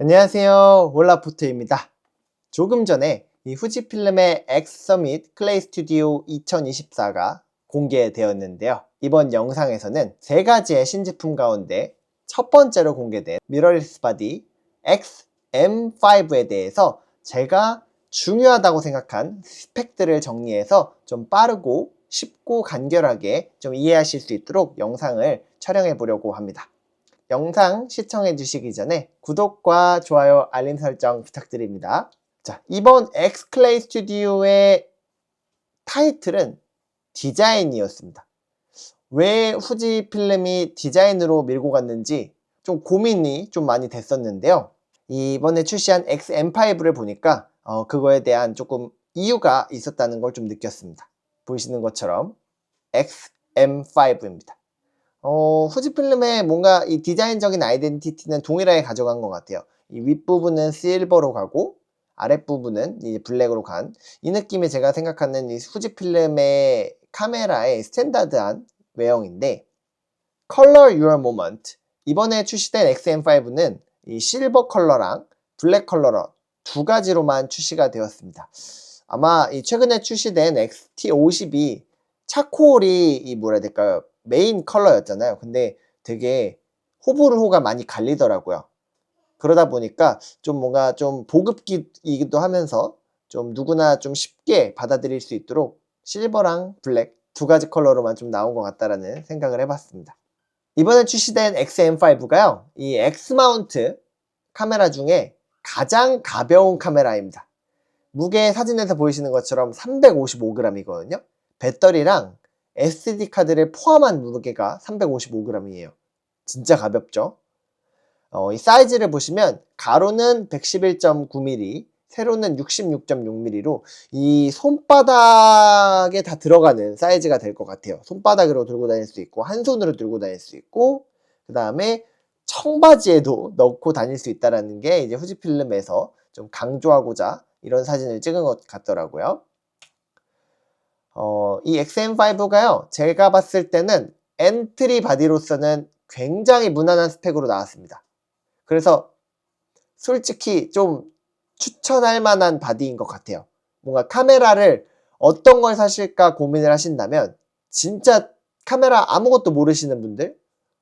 안녕하세요. 올라포트입니다. 조금 전에 이 후지필름의 엑서밋 클레이 스튜디오 2024가 공개되었는데요. 이번 영상에서는 세 가지의 신제품 가운데 첫 번째로 공개된 미러리스 바디 XM5에 대해서 제가 중요하다고 생각한 스펙들을 정리해서 좀 빠르고 쉽고 간결하게 좀 이해하실 수 있도록 영상을 촬영해 보려고 합니다. 영상 시청해 주시기 전에 구독과 좋아요, 알림 설정 부탁드립니다. 자, 이번 엑스클레이 스튜디오의 타이틀은 디자인이었습니다. 왜 후지 필름이 디자인으로 밀고 갔는지 좀 고민이 좀 많이 됐었는데요. 이번에 출시한 XM5를 보니까 어, 그거에 대한 조금 이유가 있었다는 걸 좀 느꼈습니다. 보이시는 것처럼 XM5입니다. 어, 후지필름의 뭔가 이 디자인적인 아이덴티티는 동일하게 가져간 것 같아요. 이 윗부분은 실버로 가고 아랫부분은 이제 블랙으로 간 이 느낌이 제가 생각하는 이 후지필름의 카메라의 스탠다드한 외형인데 Color Your Moment 이번에 출시된 XM5는 이 실버 컬러랑 블랙 컬러로 두 가지로만 출시가 되었습니다. 아마 이 최근에 출시된 XT50이 차콜이 이 뭐라 해야 될까요? 메인 컬러였잖아요. 근데 되게 호불호가 많이 갈리더라고요. 그러다 보니까 좀 뭔가 좀 보급기이기도 하면서 좀 누구나 좀 쉽게 받아들일 수 있도록 실버랑 블랙 두 가지 컬러로만 좀 나온 것 같다라는 생각을 해봤습니다. 이번에 출시된 XM5가요. 이 X마운트 카메라 중에 가장 가벼운 카메라입니다. 무게 사진에서 보이시는 것처럼 355g이거든요. 배터리랑 SD 카드를 포함한 무게가 355g이에요. 진짜 가볍죠? 어, 이 사이즈를 보시면 가로는 111.9mm, 세로는 66.6mm로 이 손바닥에 다 들어가는 사이즈가 될 것 같아요. 손바닥으로 들고 다닐 수 있고 한 손으로 들고 다닐 수 있고 그 다음에 청바지에도 넣고 다닐 수 있다는 게 이제 후지필름에서 좀 강조하고자 이런 사진을 찍은 것 같더라고요. 어, 이 XM5가요, 제가 봤을 때는 엔트리 바디로서는 굉장히 무난한 스펙으로 나왔습니다. 그래서 솔직히 좀 추천할 만한 바디인 것 같아요. 뭔가 카메라를 어떤 걸 사실까 고민을 하신다면 진짜 카메라 아무것도 모르시는 분들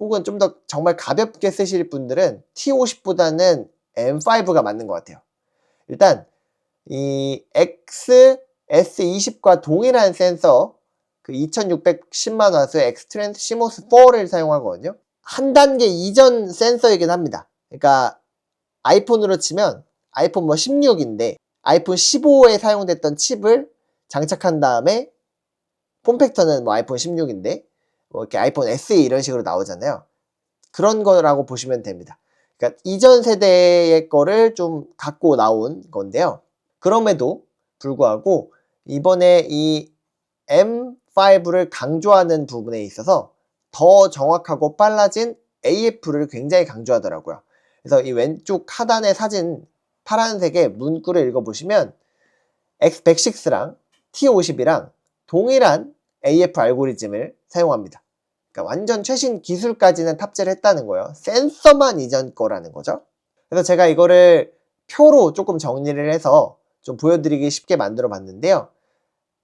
혹은 좀 더 정말 가볍게 쓰실 분들은 T50보다는 M5가 맞는 것 같아요. 일단 이 X S20과 동일한 센서 그 2610만 와트의 엑스트랜스 시모스 4를 사용하거든요. 한 단계 이전 센서이긴 합니다. 그러니까 아이폰으로 치면 아이폰 뭐 16인데 아이폰 15에 사용됐던 칩을 장착한 다음에 폼팩터는 뭐 아이폰 16인데 뭐 이렇게 아이폰 SE 이런 식으로 나오잖아요. 그런 거라고 보시면 됩니다. 그러니까 이전 세대의 거를 좀 갖고 나온 건데요. 그럼에도 불구하고 이번에 이 M5를 강조하는 부분에 있어서 더 정확하고 빨라진 AF를 굉장히 강조하더라고요. 그래서 이 왼쪽 하단의 사진 파란색의 문구를 읽어보시면 X106랑 T50이랑 동일한 AF 알고리즘을 사용합니다. 그러니까 완전 최신 기술까지는 탑재를 했다는 거예요. 센서만 이전 거라는 거죠. 그래서 제가 이거를 표로 조금 정리를 해서 좀 보여드리기 쉽게 만들어 봤는데요.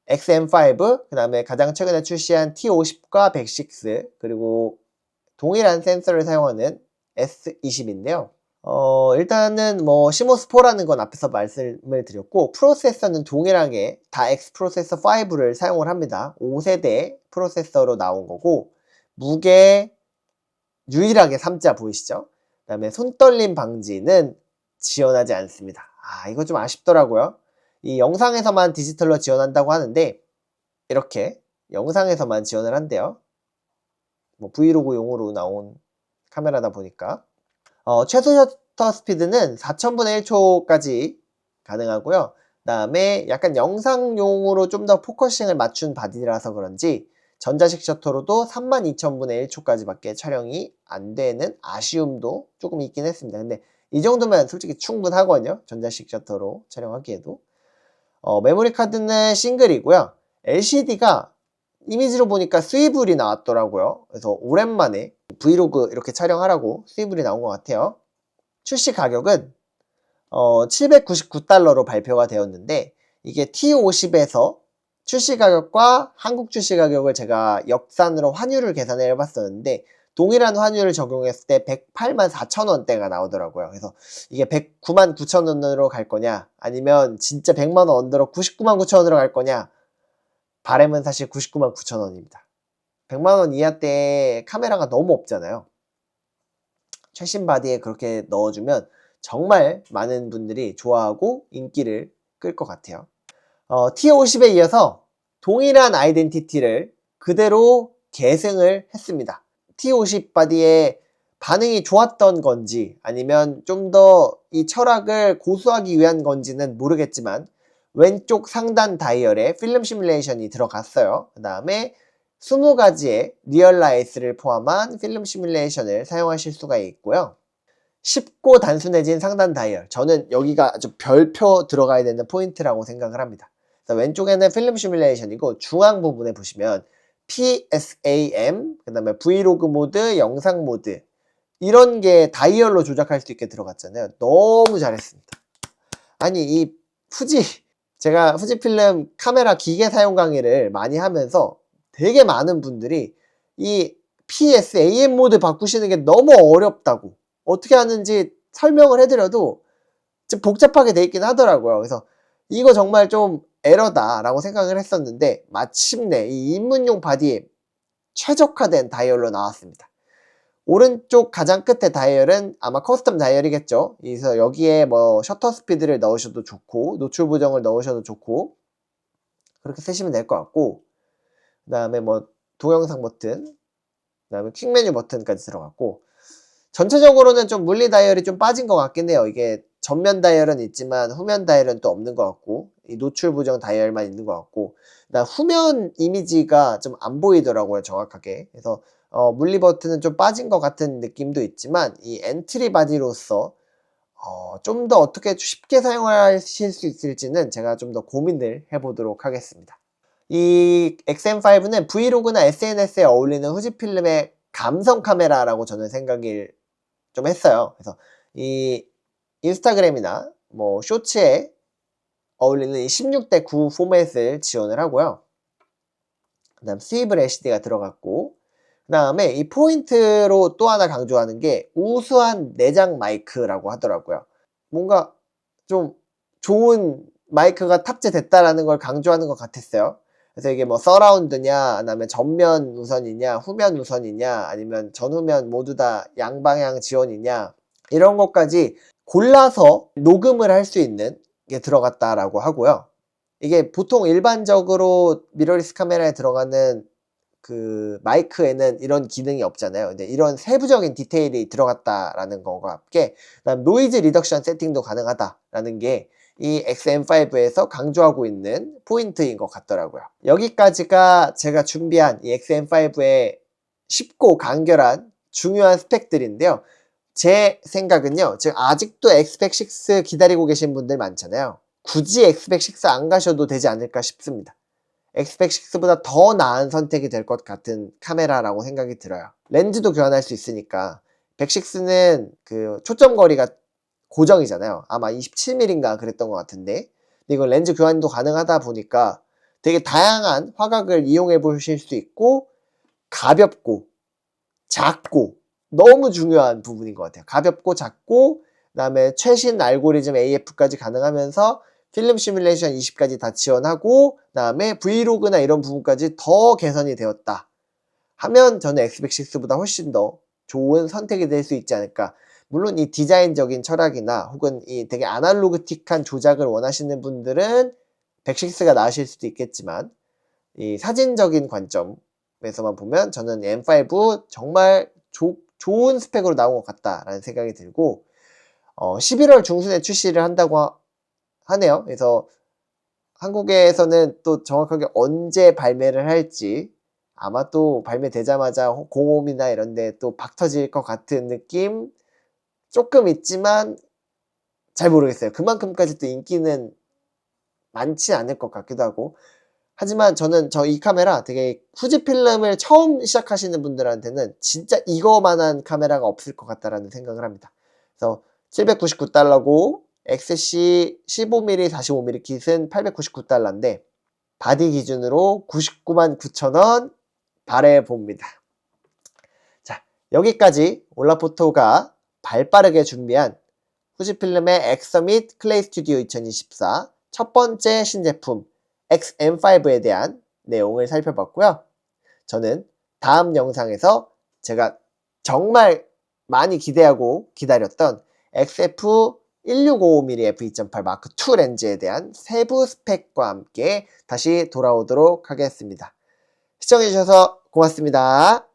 XM5, 그 다음에 가장 최근에 출시한 T50과 106, 그리고 동일한 센서를 사용하는 S20인데요. 어, 일단은 뭐 시모스4라는 건 앞에서 말씀을 드렸고 프로세서는 동일하게 다 X 프로세서 5를 사용을 합니다. 5세대 프로세서로 나온 거고 무게 유일하게 3자 보이시죠? 그 다음에 손떨림 방지는 지원하지 않습니다. 아 이거 좀 아쉽더라고요. 이 영상에서만 디지털로 지원한다고 하는데 이렇게 영상에서만 지원을 한대요. 뭐 브이로그용으로 나온 카메라다 보니까 어, 최소 셔터 스피드는 4000분의 1초까지 가능하고요. 그다음에 약간 영상용으로 좀 더 포커싱을 맞춘 바디라서 그런지 전자식 셔터로도 32,000분의 1초까지밖에 촬영이 안 되는 아쉬움도 조금 있긴 했습니다. 근데 이 정도면 솔직히 충분하거든요. 전자식 셔터로 촬영하기에도. 어, 메모리 카드는 싱글이고요. LCD가 이미지로 보니까 스위블이 나왔더라고요. 그래서 오랜만에 브이로그 이렇게 촬영하라고 스위블이 나온 것 같아요. 출시 가격은 어, 799달러로 발표가 되었는데 이게 T50에서 출시 가격과 한국 출시 가격을 제가 역산으로 환율을 계산을 해봤었는데 동일한 환율을 적용했을 때 108만 4천 원대가 나오더라고요. 그래서 이게 109만 9천 원으로 갈 거냐 아니면 진짜 100만 원 언더로 99만 9천 원으로 갈 거냐 바램은 사실 99만 9천 원입니다. 100만 원 이하 때 카메라가 너무 없잖아요. 최신 바디에 그렇게 넣어주면 정말 많은 분들이 좋아하고 인기를 끌 것 같아요. 어, T50에 이어서 동일한 아이덴티티를 그대로 계승을 했습니다. T50 바디의 반응이 좋았던 건지 아니면 좀 더 이 철학을 고수하기 위한 건지는 모르겠지만 왼쪽 상단 다이얼에 필름 시뮬레이션이 들어갔어요. 그 다음에 20가지의 리얼라이스를 포함한 필름 시뮬레이션을 사용하실 수가 있고요. 쉽고 단순해진 상단 다이얼. 저는 여기가 아주 별표 들어가야 되는 포인트라고 생각을 합니다. 왼쪽에는 필름 시뮬레이션이고 중앙 부분에 보시면 PSAM, 그 다음에 브이로그 모드, 영상 모드 이런 게 다이얼로 조작할 수 있게 들어갔잖아요. 너무 잘했습니다. 아니 이 후지 제가 후지필름 카메라 기계 사용 강의를 많이 하면서 되게 많은 분들이 이 PSAM 모드 바꾸시는 게 너무 어렵다고 어떻게 하는지 설명을 해드려도 좀 복잡하게 돼 있긴 하더라고요. 그래서 이거 정말 좀 에러다라고 생각을 했었는데 마침내 이 입문용 바디에 최적화된 다이얼로 나왔습니다. 오른쪽 가장 끝에 다이얼은 아마 커스텀 다이얼이겠죠. 그래서 여기에 뭐 셔터 스피드를 넣으셔도 좋고 노출 보정을 넣으셔도 좋고 그렇게 쓰시면 될 것 같고 그 다음에 뭐 동영상 버튼 그 다음에 퀵 메뉴 버튼까지 들어갔고 전체적으로는 좀 물리 다이얼이 좀 빠진 것 같긴 해요. 이게 전면 다이얼은 있지만 후면 다이얼은 또 없는 것 같고 이 노출 보정 다이얼만 있는 것 같고 그다음 후면 이미지가 좀 안 보이더라고요 정확하게 그래서 어, 물리 버튼은 좀 빠진 것 같은 느낌도 있지만 이 엔트리 바디로서 어, 좀 더 어떻게 쉽게 사용하실 수 있을지는 제가 좀 더 고민을 해보도록 하겠습니다. 이 XM5는 브이로그나 SNS에 어울리는 후지필름의 감성 카메라라고 저는 생각을 좀 했어요. 그래서 이 인스타그램이나 뭐 쇼츠에 어울리는 16대 9 포맷을 지원을 하고요. 그 다음 스위블 LCD가 들어갔고 그 다음에 이 포인트로 또 하나 강조하는 게 우수한 내장 마이크라고 하더라고요. 뭔가 좀 좋은 마이크가 탑재됐다라는 걸 강조하는 것 같았어요. 그래서 이게 뭐 서라운드냐, 그다음에 전면 우선이냐, 후면 우선이냐, 아니면 전후면 모두 다 양방향 지원이냐 이런 것까지 골라서 녹음을 할 수 있는 게 들어갔다라고 하고요. 이게 보통 일반적으로 미러리스 카메라에 들어가는 그 마이크에는 이런 기능이 없잖아요. 근데 이런 세부적인 디테일이 들어갔다라는 것과 함께 그다음 노이즈 리덕션 세팅도 가능하다라는 게 이 XM5에서 강조하고 있는 포인트인 것 같더라고요. 여기까지가 제가 준비한 이 XM5의 쉽고 간결한 중요한 스펙들인데요. 제 생각은요. 지금 아직도 엑스펙6 기다리고 계신 분들 많잖아요. 굳이 엑스펙6 안 가셔도 되지 않을까 싶습니다. 엑스펙6보다 더 나은 선택이 될 것 같은 카메라라고 생각이 들어요. 렌즈도 교환할 수 있으니까 106는 그 초점 거리가 고정이잖아요. 아마 27mm인가 그랬던 것 같은데 이건 렌즈 교환도 가능하다 보니까 되게 다양한 화각을 이용해 보실 수 있고 가볍고 작고 너무 중요한 부분인 것 같아요. 가볍고 작고 그다음에 최신 알고리즘 AF까지 가능하면서 필름 시뮬레이션 20까지 다 지원하고 그다음에 브이로그나 이런 부분까지 더 개선이 되었다. 하면 저는 엑스백6보다 훨씬 더 좋은 선택이 될 수 있지 않을까. 물론 이 디자인적인 철학이나 혹은 이 되게 아날로그틱한 조작을 원하시는 분들은 106가 나으실 수도 있겠지만 이 사진적인 관점에서만 보면 저는 M5 정말 좋 좋은 스펙으로 나온 것 같다라는 생각이 들고 어, 11월 중순에 출시를 한다고 하, 하네요. 그래서 한국에서는 또 정확하게 언제 발매를 할지 아마 또 발매되자마자 공홈이나 이런 데 또 박 터질 것 같은 느낌 조금 있지만 잘 모르겠어요. 그만큼까지 또 인기는 많지 않을 것 같기도 하고 하지만 저는 저 이 카메라 되게 후지 필름을 처음 시작하시는 분들한테는 진짜 이거만한 카메라가 없을 것 같다라는 생각을 합니다. 그래서 799달러고 XC 15mm 45mm 킷은 899달러인데 바디 기준으로 99만 9천원 바래봅니다. 자, 여기까지 올라포토가 발빠르게 준비한 후지필름의 엑서밋 클레이 스튜디오 2024 첫 번째 신제품 XM5에 대한 내용을 살펴봤고요. 저는 다음 영상에서 제가 정말 많이 기대하고 기다렸던 XF 1655mm f2.8 마크 2 렌즈에 대한 세부 스펙과 함께 다시 돌아오도록 하겠습니다. 시청해주셔서 고맙습니다.